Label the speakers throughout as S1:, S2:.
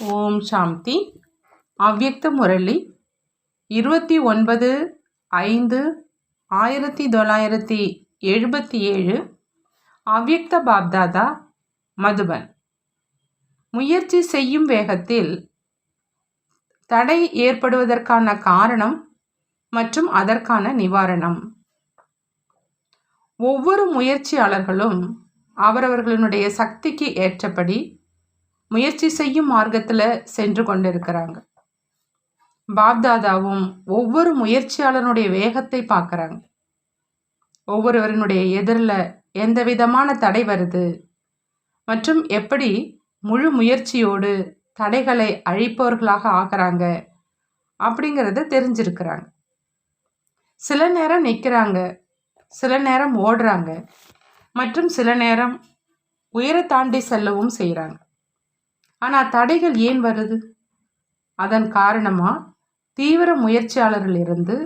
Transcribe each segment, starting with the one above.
S1: ஓம் சாந்தி. அவ்யக்த முரளி. இருபத்தி ஒன்பது ஐந்து ஆயிரத்தி தொள்ளாயிரத்தி எழுபத்தி ஏழு அவ்யக்த பாப்தாதா மதுபன். முயற்சி செய்யும் வேகத்தில் தடை ஏற்படுவதற்கான காரணம் மற்றும் அதற்கான நிவாரணம். ஒவ்வொரு முயற்சியாளர்களும் அவரவர்களுடைய சக்திக்கு ஏற்றபடி முயற்சி செய்யும் மார்க்கத்தில் சென்று கொண்டிருக்கிறாங்க. பாப்தாதாவும் ஒவ்வொரு முயற்சியாளனுடைய வேகத்தை பார்க்குறாங்க. ஒவ்வொருவரினுடைய எதிரில் எந்த விதமான தடை வருது மற்றும் எப்படி முழு முயற்சியோடு தடைகளை அழிப்பவர்களாக ஆகிறாங்க அப்படிங்கிறத தெரிஞ்சிருக்கிறாங்க. சில நேரம் நிற்கிறாங்க சில நேரம் ஓடுறாங்க மற்றும் சில நேரம் உயர தாண்டி செல்லவும் செய்கிறாங்க ஆனால் தடைகள் ஏன் வருது? அதன் காரணமாக தீவிர முயற்சியாளர்கள் இருந்து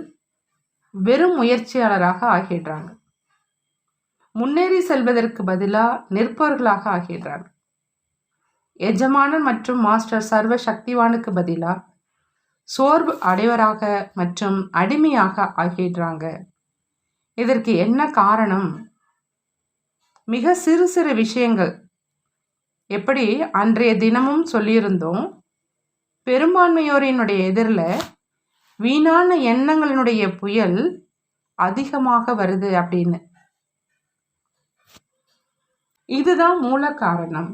S1: வெறும் முயற்சியாளராக ஆகிடுறாங்க. முன்னேறி செல்வதற்கு பதிலாக நிற்பவர்களாக ஆகிடுறாங்க. எஜமானன் மற்றும் மாஸ்டர் சர்வ சக்திவானுக்கு பதிலாக சோர்வு அடைவராக மற்றும் அடிமையாக ஆகிடுறாங்க. இதற்கு என்ன காரணம்? மிக சிறு சிறு விஷயங்கள் எப்படி அன்றைய தினமும் சொல்லியிருந்தோம் பெரும்பான்மையோரினுடைய எதிரில் வீணான எண்ணங்களினுடைய புயல் அதிகமாக வருது அப்படின்னு. இதுதான் மூல காரணம்.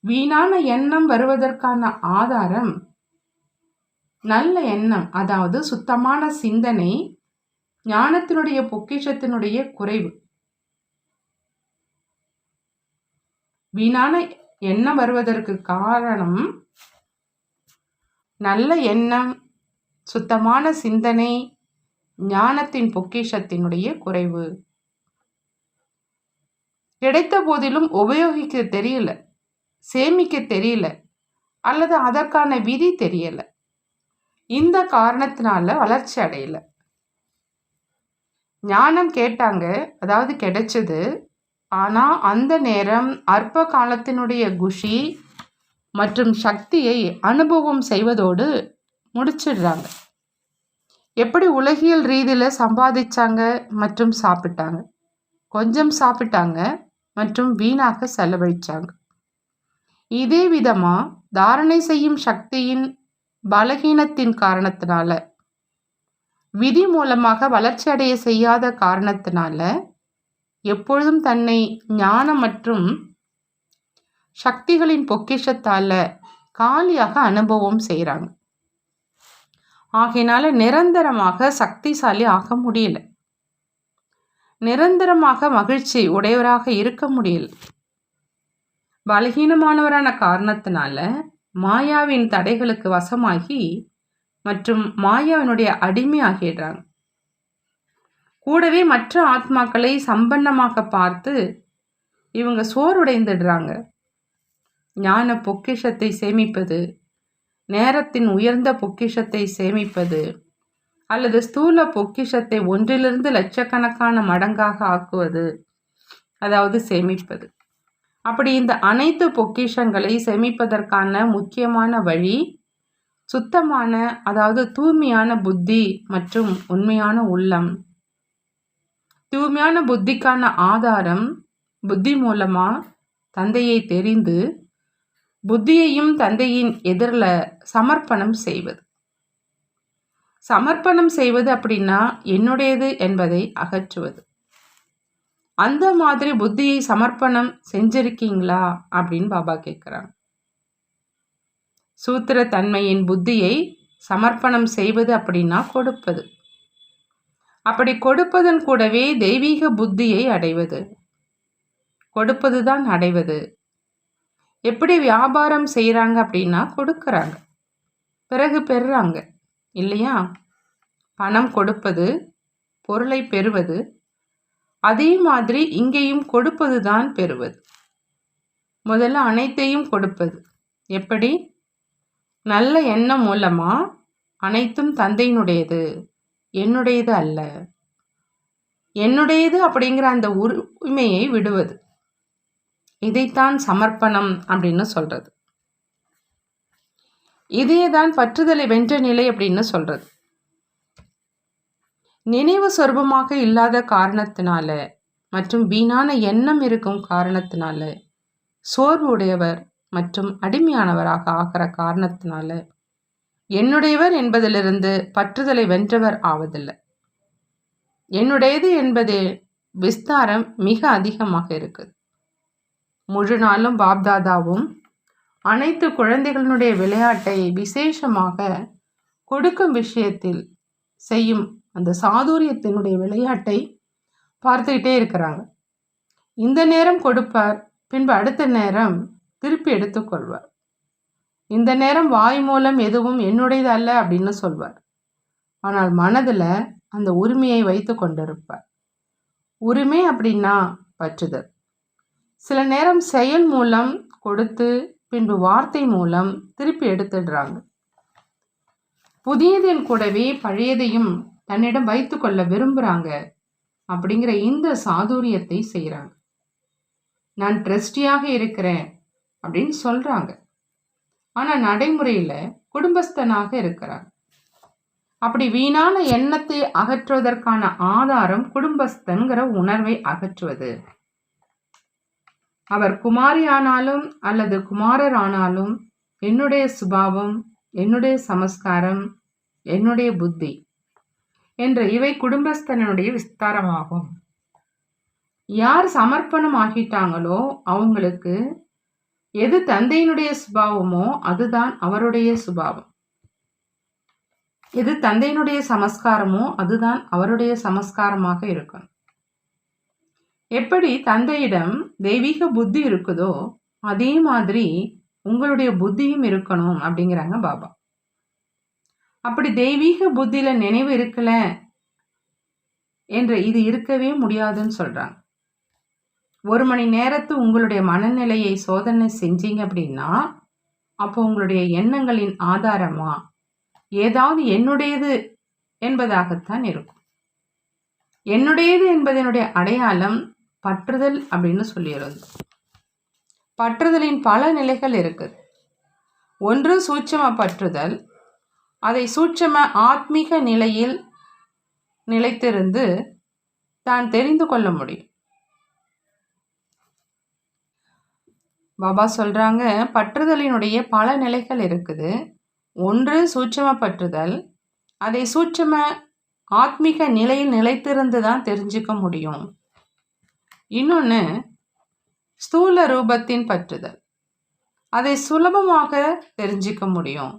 S1: வீணான எண்ணம் வருவதற்கான ஆதாரம் நல்ல எண்ணம் அதாவது சுத்தமான சிந்தனை ஞானத்தினுடைய பொக்கிஷத்தினுடைய குறைவு. வீணான எண்ணம் வருவதற்கு காரணம் நல்ல எண்ணம் சுத்தமான சிந்தனை ஞானத்தின் பொக்கிஷத்தினுடைய குறைவு. கிடைத்த போதிலும் உபயோகிக்க தெரியல சேமிக்க தெரியல அல்லது அதற்கான விதி தெரியல. இந்த காரணத்தினால வளர்ச்சி அடையல. ஞானம் கேட்டாங்க அதாவது கிடைச்சது ஆனால் அந்த நேரம் அற்ப காலத்தினுடைய குஷி மற்றும் சக்தியை அனுபவம் செய்வதோடு முடிச்சிடுறாங்க. எப்படி உலகியல் ரீதியில் சம்பாதிச்சாங்க மற்றும் சாப்பிட்டாங்க? கொஞ்சம் சாப்பிட்டாங்க மற்றும் வீணாக செலவழிச்சாங்க. இதே விதமாக தாரணை செய்யும் சக்தியின் பலகீனத்தின் காரணத்தினால விதி மூலமாக வளர்ச்சி அடைய செய்யாத காரணத்தினால எப்பொழுதும் தன்னை ஞானம் மற்றும் சக்திகளின் பொக்கிஷத்தால காலியாக அனுபவம் செய்கிறாங்க ஆகையினால நிரந்தரமாக சக்திசாலி ஆக முடியல. நிரந்தரமாக மகிழ்ச்சி உடையவராக இருக்க முடியல. பலகீனமானவரான காரணத்தினால மாயாவின் தடைகளுக்கு வசமாகி மற்றும் மாயாவினுடைய அடிமை ஆகிடுறாங்க கூடவே மற்ற ஆத்மாக்களை சம்பன்னமாக பார்த்து இவங்க சோர்வடைந்துடுறாங்க. ஞான பொக்கிஷத்தை சேமிப்பது நேரத்தின் உயர்ந்த பொக்கிஷத்தை சேமிப்பது அல்லது ஸ்தூல பொக்கிஷத்தை ஒன்றிலிருந்து லட்சக்கணக்கான மடங்காக ஆக்குவது அதாவது சேமிப்பது. அப்படி இந்த அனைத்து பொக்கிஷங்களை சேமிப்பதற்கான முக்கியமான வழி சுத்தமான அதாவது தூய்மையான புத்தி மற்றும் உண்மையான உள்ளம். தூய்மையான புத்திக்கான ஆதாரம் புத்தி மூலமாக தந்தையை தெரிந்து புத்தியையும் தந்தையின் எதிரில் சமர்ப்பணம் செய்வது. சமர்ப்பணம் செய்வது அப்படின்னா என்னுடையது என்பதை அகற்றுவது. அந்த மாதிரி புத்தியை சமர்ப்பணம் செஞ்சிருக்கீங்களா அப்படின்னு பாபா கேட்குறாங்க சூத்திர தன்மையின் புத்தியை சமர்ப்பணம் செய்வது அப்படின்னா கொடுப்பது. அப்படி கொடுப்பதன் கூடவே தெய்வீக புத்தியை அடைவது. கொடுப்பது தான் அடைவது. எப்படி வியாபாரம் செய்கிறாங்க அப்படின்னா கொடுக்குறாங்க. பிறகு பெறுறாங்க. இல்லையா? பணம் கொடுப்பது பொருளை பெறுவது அதே மாதிரி இங்கேயும் கொடுப்பது தான் பெறுவது. முதல்ல அனைத்தையும் கொடுப்பது. எப்படி? நல்ல எண்ணம் மூலமாக அனைத்தும் தந்தையினுடையது. என்னுடையது அல்ல. என்னுடையது அப்படிங்கிற அந்த உரிமையை விடுவது. இதைத்தான் சமர்ப்பணம் அப்படின்னு சொல்கிறது இதே தான் பற்றுதலை வென்ற நிலை அப்படின்னு சொல்றது. நினைவு சொர்பமாக இல்லாத காரணத்தினால மற்றும் வீணான எண்ணம் இருக்கும் காரணத்தினால சோர்வு உடையவர் மற்றும் அடிமையானவராக ஆகிற காரணத்தினால என்னுடையவர் என்பதிலிருந்து பற்றுதலை வென்றவர் ஆவதில்லை. என்னுடையது என்பதே விஸ்தாரம் மிக அதிகமாக இருக்குது. முழு நாளும் பாப்தாதாவும் அனைத்து குழந்தைகளினுடைய விளையாட்டை விசேஷமாக கொடுக்கும் விஷயத்தில் செய்யும் அந்த சாதுரியத்தினுடைய விளையாட்டை பார்த்துக்கிட்டே இருக்கிறாங்க. இந்த நேரம் கொடுப்பார் பின்பு அடுத்த நேரம் திருப்பி எடுத்துக்கொள்வார். இந்த நேரம் வாய் மூலம் எதுவும் என்னுடையது அல்ல அப்படின்னு சொல்வார். ஆனால் மனதில் அந்த உரிமையை வைத்து கொண்டிருப்பார். உரிமை அப்படின்னா பற்றுதல். சில நேரம் செயல் மூலம் கொடுத்து பின்பு வார்த்தை மூலம் திருப்பி எடுத்துடுறாங்க. புதியதின் கூடவே பழையதையும் தன்னிடம் வைத்து கொள்ள விரும்புகிறாங்க அப்படிங்கிற இந்த சாதுரியத்தை செய்கிறாங்க நான் ட்ரஸ்டியாக இருக்கிறேன் அப்படின்னு சொல்கிறாங்க ஆனால் நடைமுறையில் குடும்பஸ்தனாக இருக்கிறார். அப்படி வீணான எண்ணத்தை அகற்றுவதற்கான ஆதாரம் குடும்பஸ்தங்கிற உணர்வை அகற்றுவது. அவர் குமாரி ஆனாலும் அல்லது குமாரர் ஆனாலும் என்னுடைய சுபாவம் என்னுடைய சமஸ்காரம் என்னுடைய புத்தி என்ற இவை குடும்பஸ்தனுடைய விஸ்தாரமாகும். யார் சமர்ப்பணம் ஆகிட்டாங்களோ அவங்களுக்கு எது தந்தையினுடைய சுபாவமோ அதுதான் அவருடைய சுபாவம். எது தந்தையினுடைய சமஸ்காரமோ அதுதான் அவருடைய சமஸ்காரமாக இருக்கும். எப்படி தந்தையிடம் தெய்வீக புத்தி இருக்குதோ அதே மாதிரி உங்களுடைய புத்தியும் இருக்கணும் அப்படிங்கிறாங்க பாபா. அப்படி தெய்வீக புத்தியில நினைவு இருக்கல என்ற இது இருக்கவே முடியாதுன்னு சொல்றாங்க. ஒரு மணி நேரத்து உங்களுடைய மனநிலையை சோதனை செஞ்சீங்க அப்படின்னா அப்போ உங்களுடைய எண்ணங்களின் ஆதாரமா? ஏதாவது என்னுடையது என்பதாகத்தான் இருக்கும். என்னுடையது என்பதனுடைய அடையாளம் பற்றுதல் அப்படின்னு சொல்லியிருந்தோம் பற்றுதலின் பல நிலைகள் இருக்குது. ஒன்று சூட்சம பற்றுதல். அதை சூட்சம ஆத்மீக நிலையில் நிலைத்திருந்து தான் தெரிந்து கொள்ள முடியும். பாபா சொல்கிறாங்க பற்றுதலினுடைய பல நிலைகள் இருக்குது. ஒன்று சூட்சம பற்றுதல் அதை சூட்சம ஆத்மீக நிலையில் நிலைத்திருந்து தான் தெரிஞ்சுக்க முடியும். இன்னொன்று ஸ்தூல ரூபத்தின் பற்றுதல். அதை சுலபமாக தெரிஞ்சிக்க முடியும்.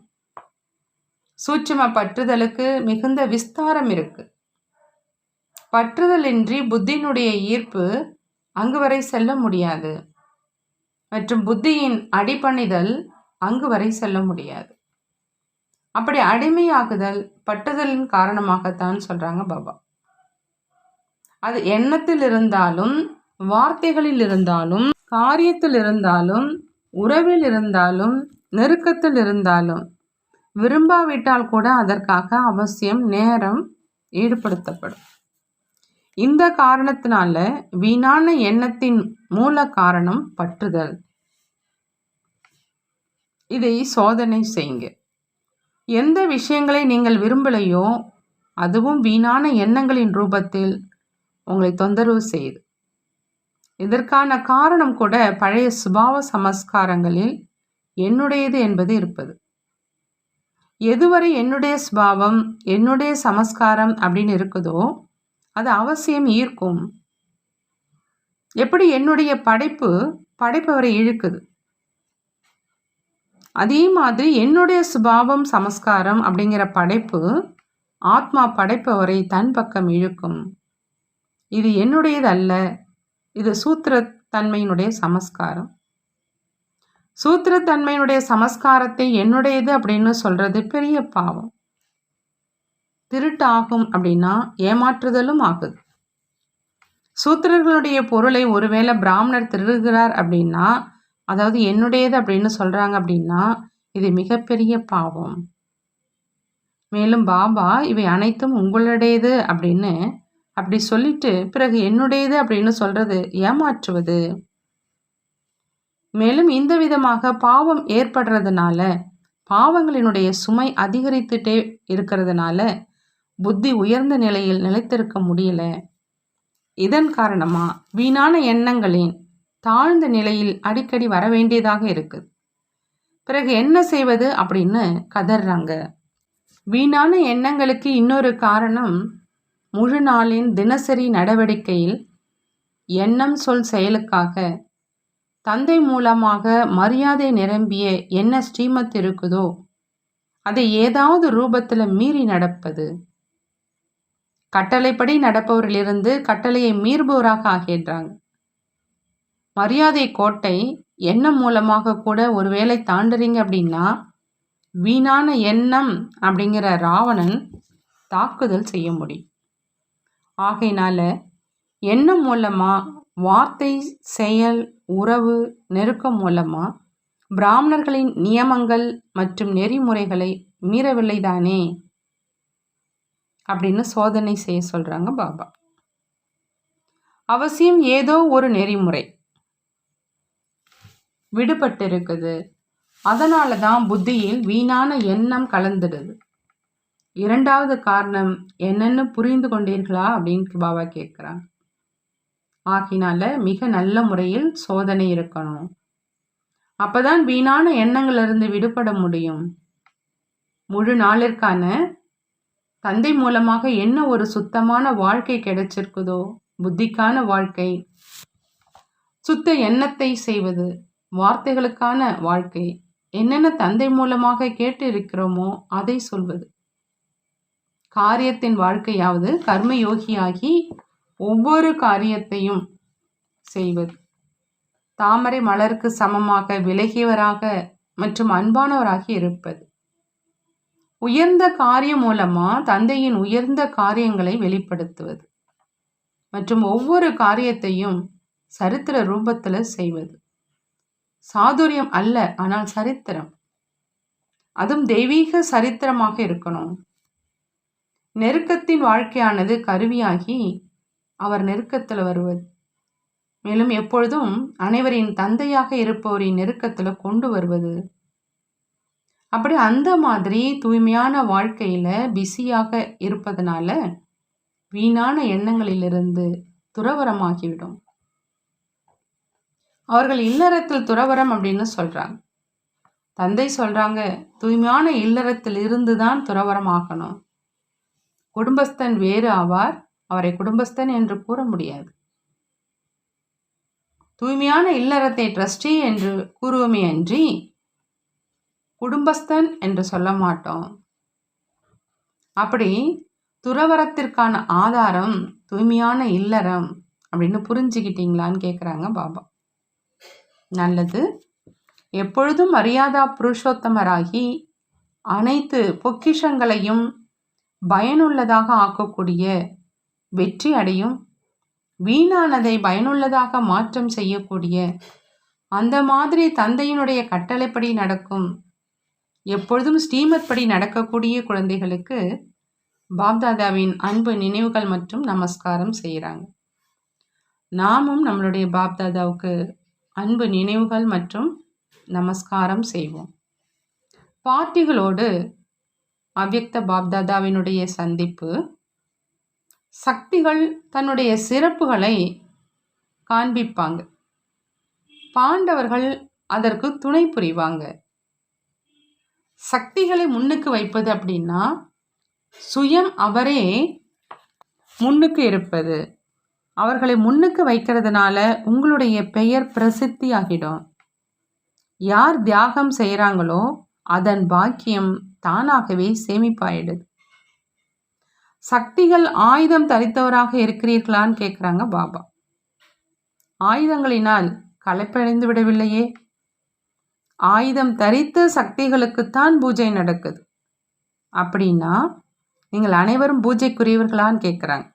S1: சூட்சம பற்றுதலுக்கு மிகுந்த விஸ்தாரம் இருக்கு. பற்றுதலின்றி புத்தியினுடைய ஈர்ப்பு அங்கு வரை செல்ல முடியாது. மற்றும் புத்தியின் அடிப்பணிதல் அங்கு வரை செல்ல முடியாது. அப்படி அடிமையாகுதல் பட்டுதலின் காரணமாகத்தான் சொல்றாங்க பாபா. அது எண்ணத்தில் இருந்தாலும் வார்த்தைகளில் இருந்தாலும் காரியத்தில் இருந்தாலும் உறவில் இருந்தாலும் நெருக்கத்தில் இருந்தாலும் விரும்பாவிட்டால் கூட அதற்காக அவசியம் நேரம் ஈடுபடுத்தப்படும். இந்த காரணத்தினால வீணான எண்ணத்தின் மூல காரணம் பற்றுதல். இதை சோதனை செய்யுங்க. எந்த விஷயங்களை நீங்கள் விரும்பலையோ அதுவும் வீணான எண்ணங்களின் ரூபத்தில் உங்களை தொந்தரவு செய்யுது. இதற்கான காரணம் கூட பழைய சுபாவ சமஸ்காரங்களில் என்னுடையது என்பது இருப்பது. எதுவரை என்னுடைய சுபாவம் என்னுடைய சமஸ்காரம் அப்படின்னு இருக்குதோ அது அவசியம் ஈர்க்கும். எப்படி என்னுடைய படைப்பு படைப்பவரை இழுக்குது? அதே மாதிரி என்னுடைய சுபாவம் சமஸ்காரம் அப்படிங்கிற படைப்பு ஆத்மா படைப்பவரை தன் பக்கம் இழுக்கும். இது என்னுடையது அல்ல இது சூத்திரத்தன்மையினுடைய சமஸ்காரம். சூத்திரத்தன்மையினுடைய சமஸ்காரத்தை என்னுடையது அப்படின்னு சொல்றது பெரிய பாவம். திருட்டாகும் அப்படின்னா ஏமாற்றுதலும் ஆகுது. சூத்திரர்களுடைய பொருளை ஒருவேளை பிராமணர் திருடுகிறார் அப்படின்னா அதாவது என்னுடையது அப்படின்னு சொல்கிறாங்க அப்படின்னா இது மிகப்பெரிய பாவம். மேலும் பாபா இவை அனைத்தும் உங்களுடையது அப்படின்னு அப்படி சொல்லிட்டு பிறகு என்னுடையது அப்படின்னு சொல்றது ஏமாற்றுவது. மேலும் இந்த விதமாக பாவம் ஏற்படுறதுனால பாவங்களினுடைய சுமை அதிகரித்துட்டே இருக்கிறதுனால புத்தி உயர்ந்த நிலையில் நிலைத்திருக்க முடியல. இதன் காரணமா வீணான எண்ணங்களின் தாழ்ந்த நிலையில் அடிக்கடி வர வேண்டியதாக இருக்குது. பிறகு என்ன செய்வது அப்படின்னு கதறாங்க வீணான எண்ணங்களுக்கு இன்னொரு காரணம் முழு நாளின் தினசரி நடவடிக்கையில் எண்ணம் சொல் செயலுக்காக தந்தை மூலமாக மரியாதை நிரம்பிய என்ன ஸ்ரீமத் இருக்குதோ அதை ஏதாவது ரூபத்தில் மீறி நடப்பது. கட்டளைப்படி நடப்பவரிலிருந்து கட்டளையை மீறுபவராக ஆகின்றாங்க. மரியாதை கோட்டை எண்ணம் மூலமாக கூட ஒருவேளை தாண்டுறீங்க அப்படின்னா வீணான எண்ணம் அப்படிங்கிற ராவணன் தாக்குதல் செய்ய முடியும். ஆகையினால எண்ணம் மூலமாக வார்த்தை செயல் உறவு நெருக்கம் மூலமாக பிராமணர்களின் நியமங்கள் மற்றும் நெறிமுறைகளை மீறவில்லை தானே அப்படின்னு சோதனை செய்ய சொல்கிறாங்க பாபா. அவசியம் ஏதோ ஒரு நெறிமுறை. விடுபட்டு இருக்குது அதனால தான் புத்தியில் வீணான எண்ணம் கலந்துடுது. இரண்டாவது காரணம் என்னென்னு புரிந்து கொண்டீர்களா அப்படின்னு பாபா கேட்குறாங்க ஆகினால மிக நல்ல முறையில் சோதனை இருக்கணும். அப்பதான் வீணான எண்ணங்களிலிருந்து விடுபட முடியும். முழு நாளிற்கான தந்தை மூலமாக என்ன ஒரு சுத்தமான வாழ்க்கை கிடைச்சிருக்குதோ? புத்திக்கான வாழ்க்கை. சுத்த எண்ணத்தை செய்வது வார்த்தைகளுக்கான வாழ்க்கை. என்னென்ன தந்தை மூலமாக கேட்டு இருக்கிறோமோ அதை சொல்வது. காரியத்தின் வாழ்க்கையாவது கர்மயோகியாகி ஒவ்வொரு காரியத்தையும் செய்வது. தாமரை மலருக்கு சமமாக விலகியவராக மற்றும் அன்பானவராக இருப்பது. உயர்ந்த காரியம் மூலமா தந்தையின் உயர்ந்த காரியங்களை வெளிப்படுத்துவது. மற்றும் ஒவ்வொரு காரியத்தையும் சரித்திர ரூபத்தில் செய்வது. சாதுரியம் அல்ல ஆனால் சரித்திரம். அதுவும் தெய்வீக சரித்திரமாக இருக்கணும். நெருக்கத்தின் வாழ்க்கையானது கருவியாகி அவர் நெருக்கத்தில் வருவது. மேலும் எப்பொழுதும் அனைவரின் தந்தையாக இருப்பவரின் நெருக்கத்தில் கொண்டு வருவது. அப்படி அந்த மாதிரி தூய்மையான வாழ்க்கையில் பிஸியாக இருப்பதனால வீணான எண்ணங்களிலிருந்து துறவரமாகிவிடும். அவர்கள் இல்லறத்தில் துறவரம் அப்படின்னு சொல்கிறாங்க தந்தை சொல்கிறாங்க தூய்மையான இல்லறத்தில் இருந்து தான் துறவரம் ஆகணும். குடும்பஸ்தன் வேறு ஆவார் அவரை குடும்பஸ்தன் என்று கூற முடியாது. தூய்மையான இல்லறத்தை ட்ரஸ்டி என்று கூறுவோமே அன்றி குடும்பஸ்தன் என்று சொல்ல மாட்டோம். அப்படி துறவரத்திற்கான ஆதாரம் தூய்மையான இல்லறம் அப்படின்னு புரிஞ்சுக்கிட்டீங்களான்னு கேட்குறாங்க பாபா. நல்லது. எப்பொழுதும் மரியாதா புருஷோத்தமராகி அனைத்து பொக்கிஷங்களையும் பயனுள்ளதாக ஆக்கக்கூடிய வெற்றி அடையும். வீணானதை பயனுள்ளதாக மாற்றம் செய்யக்கூடிய அந்த மாதிரி தந்தையினுடைய கட்டளைப்படி நடக்கும் எப்பொழுதும் ஸ்ரீமத் படி நடக்கக்கூடிய குழந்தைகளுக்கு பாப்தாதாவின் அன்பு நினைவுகள் மற்றும் நமஸ்காரம் செய்கிறாங்க. நாமும் நம்மளுடைய பாப்தாதாவுக்கு அன்பு நினைவுகள் மற்றும் நமஸ்காரம் செய்வோம். பாட்டிகளோடு அவ்யக்த பாப்தாதாவினுடைய சந்திப்பு சக்திகள் தன்னுடைய சிறப்புகளை காண்பிப்பாங்க. பாண்டவர்கள் அதற்கு துணை புரிவாங்க. சக்திகளை முன்னுக்கு வைப்பது அப்படின்னா சுயம் அவரே முன்னுக்கு இருப்பது. அவர்களை முன்னுக்கு வைக்கிறதுனால உங்களுடைய பெயர் பிரசித்தி ஆகிடும் யார் தியாகம் செய்கிறாங்களோ அதன் பாக்கியம் தானாகவே சேமிப்பாயிடுது. சக்திகள் ஆயுதம் தரித்தவராக இருக்கிறீர்களான்னு கேட்குறாங்க பாபா. ஆயுதங்களினால் களைப்படைந்து விடவில்லையே. ஆயுதம் தரித்த சக்திகளுக்குத்தான் பூஜை நடக்குது. அப்படின்னா நீங்கள் அனைவரும் பூஜைக்குரியவர்களான்னு கேட்குறாங்க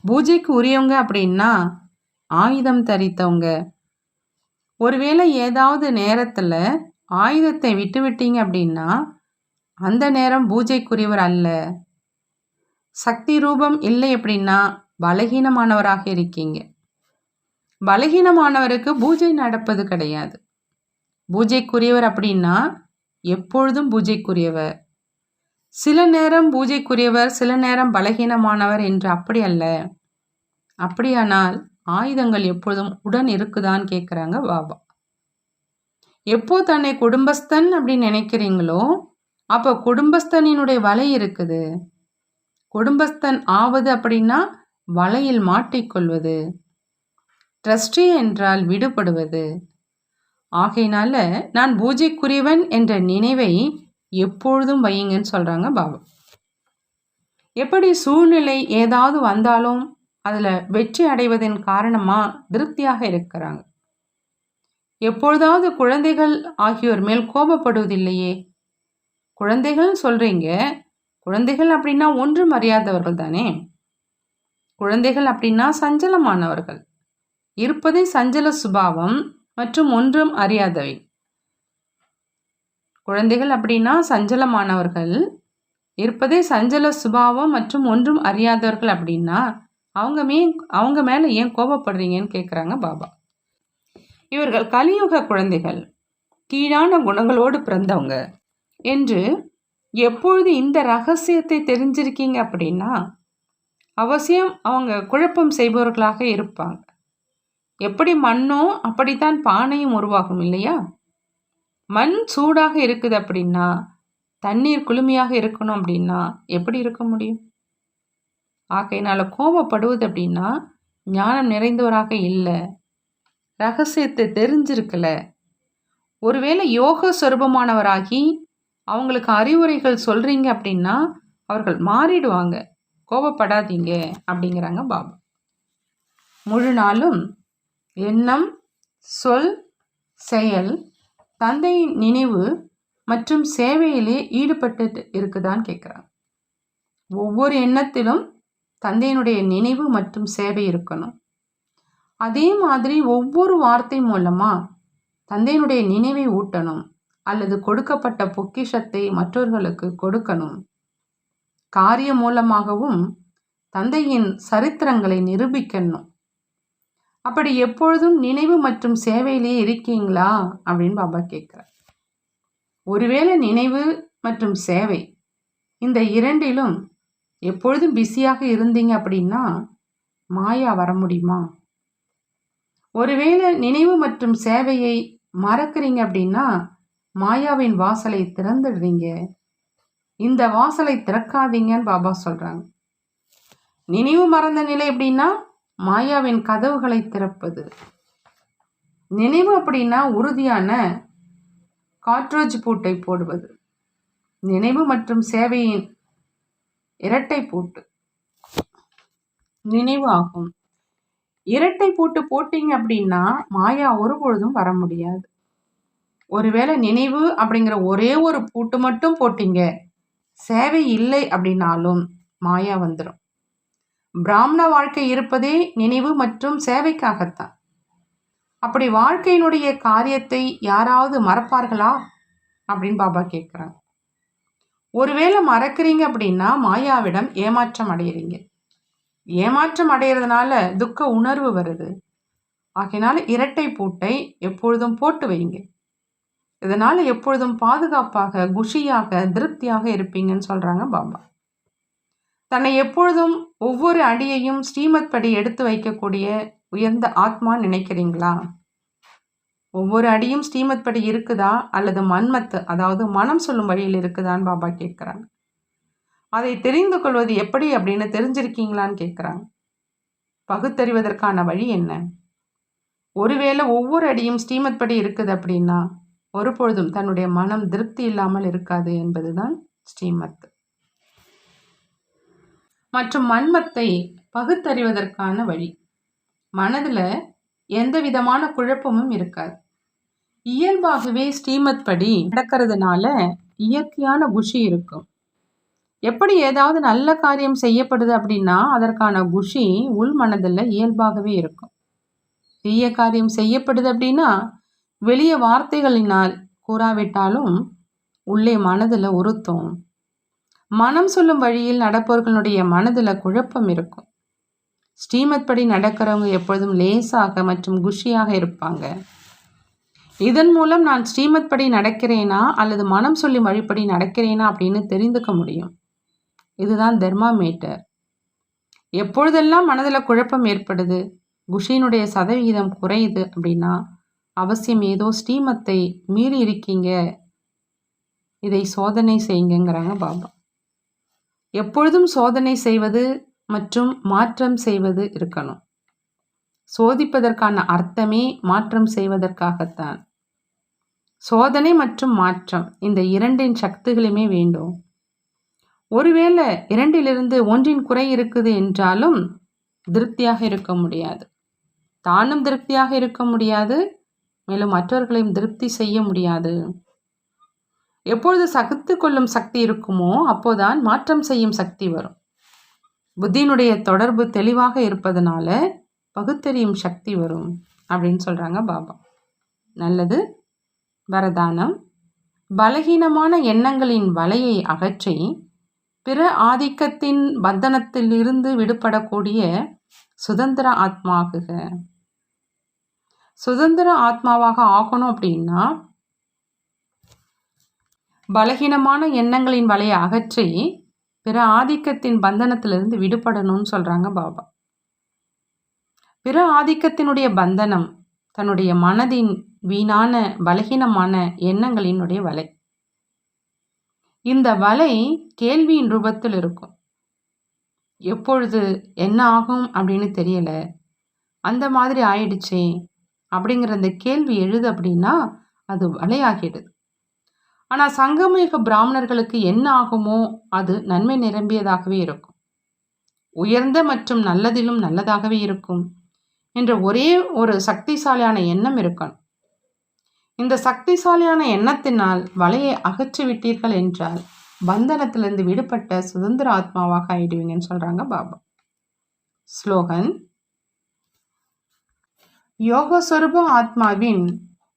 S1: பூஜைக்கு உரியவங்க அப்படின்னா ஆயுதம் தரித்தவங்க. ஒருவேளை ஏதாவது நேரத்தில் ஆயுதத்தை விட்டு விட்டீங்க அப்படின்னா அந்த நேரம் பூஜைக்குரியவர் அல்ல. சக்தி ரூபம் இல்லை அப்படின்னா பலகீனமானவராக இருக்கீங்க. பலகீனமானவருக்கு பூஜை நடப்பது கிடையாது. பூஜைக்குரியவர் அப்படின்னா எப்பொழுதும் பூஜைக்குரியவர். சில நேரம் பூஜைக்குரியவர் சில நேரம் பலகீனமானவர் என்று அப்படி அல்ல. அப்படியானால் ஆயுதங்கள் எப்பொழுதும் உடன் இருக்குதான்னு கேட்குறாங்க பாபா. எப்போ தன்னை குடும்பஸ்தன் அப்படின்னு நினைக்கிறீங்களோ அப்போ குடும்பஸ்தனினுடைய வலை இருக்குது. குடும்பஸ்தன் ஆவது அப்படின்னா வலையில் மாட்டிக்கொள்வது. ட்ரஸ்டி என்றால் விடுபடுவது. ஆகையினால நான் பூஜைக்குரியவன் என்ற நினைவை எப்பொழுதும் வையுங்கன்னு சொல்கிறாங்க பாபா. எப்படி சூழ்நிலை ஏதாவது வந்தாலும் அதில் வெற்றி அடைவதன் காரணமாக திருப்தியாக இருக்கிறாங்க. எப்பொழுதாவது குழந்தைகள் ஆகியோர் மேல் கோபப்படுவதில்லையே. குழந்தைகள் சொல்கிறீங்க குழந்தைகள் அப்படின்னா ஒன்றும் அறியாதவர்கள் தானே. குழந்தைகள் அப்படின்னா சஞ்சலமானவர்கள். இருப்பதே சஞ்சல சுபாவம் மற்றும் ஒன்றும் அறியாதவை. குழந்தைகள் அப்படின்னா சஞ்சலமானவர்கள். இருப்பதே சஞ்சல சுபாவம் மற்றும் ஒன்றும் அறியாதவர்கள் அப்படின்னா அவங்க மே அவங்க மேலே ஏன் கோபப்படுறீங்கன்னு கேட்குறாங்க பாபா. இவர்கள் கலியுக குழந்தைகள். கீழான குணங்களோடு பிறந்தவங்க. என்று எப்பொழுது இந்த ரகசியத்தை தெரிஞ்சிருக்கீங்க அப்படின்னா அவசியம் அவங்க குழப்பம் செய்பவர்களாக இருப்பாங்க. எப்படி மண்ணோ அப்படித்தான் பானையும் உருவாகும் இல்லையா? மண் சூடாக இருக்குது அப்படின்னா தண்ணீர் குளுமையாக இருக்கணும் அப்படின்னா எப்படி இருக்க முடியும்? ஆகையினால் கோபப்படுவது அப்படின்னா ஞானம் நிறைந்தவராக இல்லை. ரகசியத்தை தெரிஞ்சிருக்கல. ஒருவேளை யோக சொருபமானவராகி அவங்களுக்கு அறிவுரைகள் சொல்கிறீங்க அப்படின்னா அவர்கள் மாறிடுவாங்க. கோபப்படாதீங்க அப்படிங்கிறாங்க பாபா. முழு நாளும் எண்ணம் சொல் செயல் தந்தையின் நினைவு மற்றும் சேவையிலே ஈடுபட்டு இருக்குதான்னு கேட்குறாங்க ஒவ்வொரு எண்ணத்திலும் தந்தையினுடைய நினைவு மற்றும் சேவை இருக்கணும். அதே மாதிரி ஒவ்வொரு வார்த்தை மூலமாக தந்தையினுடைய நினைவை ஊட்டணும் அல்லது கொடுக்கப்பட்ட பொக்கிஷத்தை மற்றவர்களுக்கு கொடுக்கணும். காரியம் மூலமாகவும் தந்தையின் சரித்திரங்களை நிரூபிக்கணும். அப்படி எப்பொழுதும் நினைவு மற்றும் சேவையிலேயே இருக்கீங்களா? அப்படின்னு பாபா கேட்குறார். ஒருவேளை நினைவு மற்றும் சேவை இந்த இரண்டிலும் எப்பொழுதும் பிஸியாக இருந்தீங்க அப்படின்னா மாயா வர முடியுமா? ஒருவேளை நினைவு மற்றும் சேவையை மறக்கிறீங்க அப்படின்னா மாயாவின் வாசலை திறந்துடுறீங்க. இந்த வாசலை திறக்காதீங்கன்னு பாபா சொல்கிறாங்க நினைவு மறந்த நிலை எப்படின்னா மாயாவின் கதவுகளை திறப்பது. நினைவு அப்படின்னா உறுதியான காட்ரோஜ் பூட்டை போடுவது. நினைவு மற்றும் சேவையின் இரட்டை பூட்டு. நினைவு ஆகும். இரட்டை பூட்டு போட்டீங்க அப்படின்னா மாயா ஒரு பொழுதும் வர முடியாது. ஒருவேளை நினைவு அப்படிங்கிற ஒரே ஒரு பூட்டு மட்டும் போட்டீங்க. சேவை இல்லை அப்படின்னாலும் மாயா வந்துடும் பிராமண வாழ்க்கை இருப்பதே நினைவு மற்றும் சேவைக்காகத்தான். அப்படி வாழ்க்கையினுடைய காரியத்தை யாராவது மறப்பார்களா? அப்படின்னு பாபா கேட்குறாங்க. ஒருவேளை மறக்கிறீங்க அப்படின்னா மாயாவிடம் ஏமாற்றம் அடையிறீங்க. ஏமாற்றம் அடைகிறதுனால துக்க உணர்வு வருது. ஆகையினால இரட்டை பூட்டை எப்பொழுதும் போட்டு வைங்க. இதனால் எப்பொழுதும் பாதுகாப்பாக குஷியாக திருப்தியாக இருப்பீங்கன்னு சொல்கிறாங்க பாபா. தன்னை எப்பொழுதும் ஒவ்வொரு அடியையும் ஸ்ரீமத் படி எடுத்து வைக்கக்கூடிய உயர்ந்த ஆத்மா நினைக்கிறீங்களா? ஒவ்வொரு அடியும் ஸ்ரீமத் படி இருக்குதா? அல்லது மன்மத்து அதாவது மனம் சொல்லும் வழியில் இருக்குதான்னு பாபா கேட்குறாங்க. அதை தெரிந்து கொள்வது எப்படி அப்படின்னு தெரிஞ்சிருக்கீங்களான்னு கேட்குறாங்க. பகுத்தறிவதற்கான வழி என்ன? ஒருவேளை ஒவ்வொரு அடியும் ஸ்ரீமத் படி இருக்குது அப்படின்னா ஒருபொழுதும் தன்னுடைய மனம் திருப்தி இல்லாமல் இருக்காது என்பதுதான் ஸ்ரீமத். மற்றும் மன்மத்தை பகுத்தறிவதற்கான வழி. மனதில் எந்த விதமான குழப்பமும் இருக்காது. இயல்பாகவே ஸ்ரீமத் படி நடக்கிறதுனால இயற்கையான குஷி இருக்கும். எப்படி ஏதாவது நல்ல காரியம் செய்யப்படுது அப்படின்னா அதற்கான குஷி உள் மனதில் இயல்பாகவே இருக்கும். தீய காரியம் செய்யப்படுது அப்படின்னா வெளிய வார்த்தைகளினால் கூறாவிட்டாலும் உள்ளே மனதில் உறுத்தும். மனம் சொல்லும் வழியில் நடப்பவர்களுடைய மனதில் குழப்பம் இருக்கும். ஸ்ரீமத் படி நடக்கிறவங்க எப்பொழுதும் லேசாக மற்றும் குஷியாக இருப்பாங்க. இதன் மூலம் நான் ஸ்ரீமத் படி நடக்கிறேனா அல்லது மனம் சொல்லி வழிப்படி நடக்கிறேனா அப்படின்னு தெரிந்துக்க முடியும். இதுதான் தெர்மாமீட்டர். எப்பொழுதெல்லாம் மனதில் குழப்பம் ஏற்படுது குஷியினுடைய சதவிகிதம் குறையுது அப்படின்னா அவசியம் ஏதோ ஸ்ரீமத்தை மீறி இருக்கீங்க. இதை சோதனை செய்யுங்கிறாங்க பாபா. எப்பொழுதும் சோதனை செய்வது மற்றும் மாற்றம் செய்வது இருக்கணும். சோதிப்பதற்கான அர்த்தமே மாற்றம் செய்வதற்காகத்தான். சோதனை மற்றும் மாற்றம் இந்த இரண்டின் சக்திகளுமே வேண்டும். ஒருவேளை இரண்டிலிருந்து ஒன்றின் குறை இருக்குது என்றாலும் திருப்தியாக இருக்க முடியாது. தானும் திருப்தியாக இருக்க முடியாது மேலும் மற்றவர்களையும் திருப்தி செய்ய முடியாது. எப்பொழுது சகித்து கொள்ளும் சக்தி இருக்குமோ அப்போதான் மாற்றம் செய்யும் சக்தி வரும். புத்தியினுடைய தொடர்பு தெளிவாக இருப்பதனால பகுத்தறியும் சக்தி வரும் அப்படின்னு சொல்கிறாங்க பாபா. நல்லது. வரதானம். பலகீனமான எண்ணங்களின் வலையை அகற்றி பிற ஆதிக்கத்தின் பந்தனத்திலிருந்து விடுபடக்கூடிய சுதந்திர ஆத்மாகுக சுதந்திர ஆத்மாவாக ஆகணும் அப்படின்னா பலகீனமான எண்ணங்களின் வலையை அகற்றி பிற ஆதிக்கத்தின் பந்தனத்திலிருந்து விடுபடணும்னு சொல்கிறாங்க பாபா. பிற ஆதிக்கத்தினுடைய பந்தனம் தன்னுடைய மனதின் வீணான பலகீனமான எண்ணங்களினுடைய வலை. இந்த வலை கேள்வியின் ரூபத்தில் இருக்கும். எப்பொழுது என்ன ஆகும் அப்படின்னு தெரியல. அந்த மாதிரி ஆயிடுச்சே அப்படிங்கிற அந்த கேள்வி எழுது அப்படின்னா அது வலையாகிடுது. ஆனால் சங்கமயுக பிராமணர்களுக்கு என்ன ஆகுமோ அது நன்மை நிரம்பியதாகவே இருக்கும். உயர்ந்த மற்றும் நல்லதிலும் நல்லதாகவே இருக்கும் என்ற ஒரே ஒரு சக்திசாலியான எண்ணம் இருக்கணும். இந்த சக்திசாலியான எண்ணத்தினால் வலையை அகற்றி விட்டீர்கள் என்றால் பந்தனத்திலிருந்து விடுபட்ட சுதந்திர ஆத்மாவாக ஆயிடுவீங்கன்னு சொல்றாங்க பாபா. ஸ்லோகன் யோக சொரூபம் ஆத்மாவின்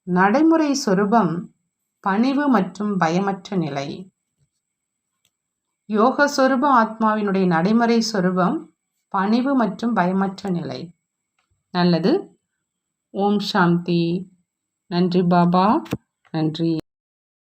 S1: நடைமுறை சொரூபம் பணிவு மற்றும் பயமற்ற நிலை. யோக சொரூப ஆத்மாவினுடைய நடைமுறை சொரூபம் பணிவு மற்றும் பயமற்ற நிலை. நல்லது. ஓம் சாந்தி. நன்றி பாபா. நன்றி.